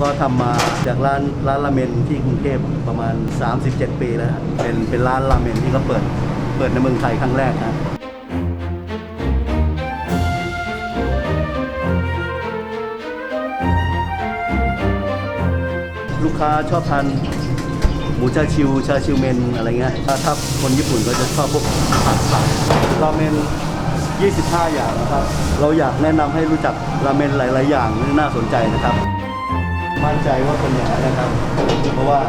ก็ทำมาจากร้านร้านราเมนที่กรุงเทพประมาณ 37 ปีแล้วเป็นเป็นร้านราเมนที่เขาเปิดเปิดในเมืองไทยครั้งแรกนะลูกค้าชอบทานหมูชาชิวชาชิวเมนอะไรเงี้ยถ้าถ้าคนญี่ปุ่นก็จะชอบพวกผัดผักราเมน 25 อย่างนะครับ เราอยากแนะนำให้รู้จักราเมนหลาย ๆ อย่างที่น่าสนใจนะครับ มั่นใจว่าเป็นอย่างนั้นนะครับ เพราะว่า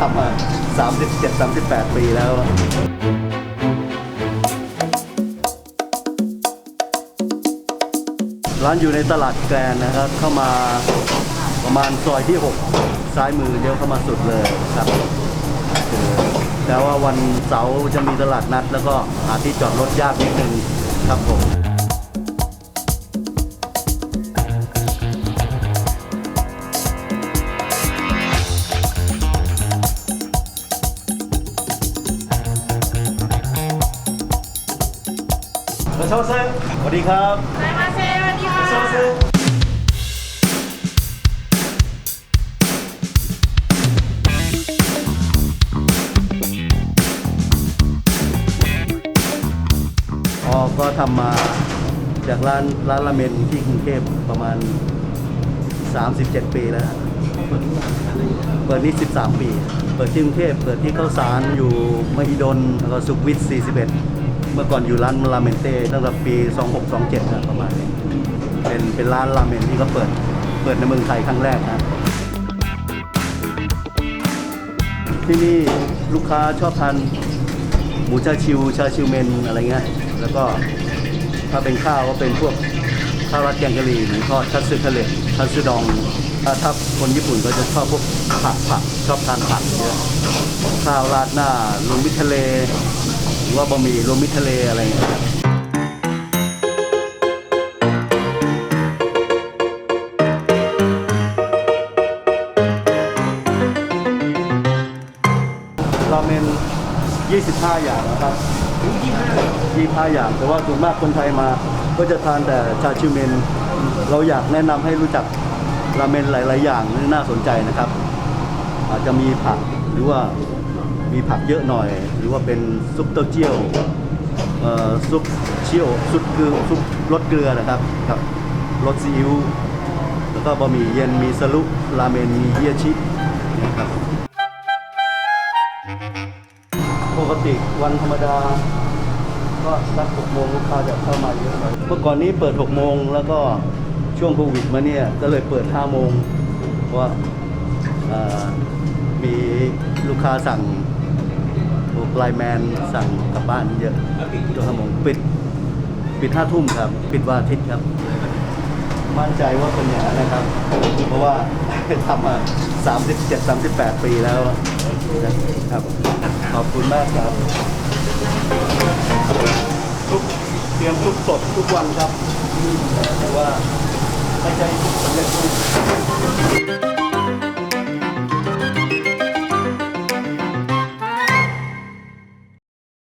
ทำมา 37 38 ปีแล้วร้านอยู่ในตลาดแกรนนะครับ เข้ามาประมาณซอยที่ 6 ซ้ายมือเลี้ยวเข้ามาสุดเลยครับแต่ว่าวันเสาร์จะมีตลาดนัด แล้วก็หาที่จอดรถยากนิดนึง ครับผมเราชอบเซ่สวัสดีครับสวัสดีครับ ทำมาจากร้านร้านราเมนที่กรุงเทพประมาณ 37 ปีแล้วฮะเปิดนี่ 13 ปี เปิดที่กรุงเทพเปิดที่ข้าวสารอยู่มหิดลแล้วก็สุขวิท41 เมื่อก่อนอยู่ร้านราเมนเต้ตั้งแต่ปี 2627นะประมาณนี้เป็นเป็นร้านราเมนที่เขาเปิดเปิดในเมืองไทยครั้งแรกนะที่นี่ลูกค้าชอบทานหมูชาชิวชาชิวเมนอะไรเงี้ย แล้วก็ถ้าเป็นข้าวก็เป็นพวกข้าวราดแกงกะหรี่หมูทอดคัตสึทะเลคัตสึดองถ้าถ้าคนญี่ปุ่นก็จะชอบพวกผักผักชอบทานผักเยอะข้าวราดหน้ารวมมิตรทะเลหรือว่าบะหมี่รวมมิตรทะเลอะไรเงี้ยราเมน25 อย่างนะครับ 25 อย่าง แต่ว่าส่วนมากคนไทยมาก็จะทานแต่ชาชิเมน เราอยากแนะนำให้รู้จักราเมนหลาย ๆ อย่างที่น่าสนใจนะครับ อาจจะมีผักหรือว่ามีผักเยอะหน่อย หรือว่าเป็นซุปเต้าเจี้ยวเอ่อซุปเชี่ยวซุปคือซุปรสเกลือนะครับกับรสซีอิ๊วแล้วก็บะหมี่เย็นมีสลุราเมนมีเฮียชินะครับปกติวันธรรมดา ก็สักหกโมงลูกค้าจะเข้ามาเยอะหน่อยเมื่อก่อนนี้เปิดหกโมงแล้วก็ช่วงโควิดมาเนี่ยก็เลยเปิดห้าโมงเพราะว่ามีลูกค้าสั่งพวกไลน์แมนสั่งกลับบ้านเยอะตัวห้าโมงปิดปิดห้าทุ่มครับ ปิดวันอาทิตย์ครับ มั่นใจว่าเป็นอย่างนั้นนะครับ เพราะว่าทำมา37 38 ปีแล้วนะครับ ขอบคุณมากครับ ทุกเตรียมทุกสดทุกวันครับแต่ว่าไม่ใช่ทุกสำเร็จรูป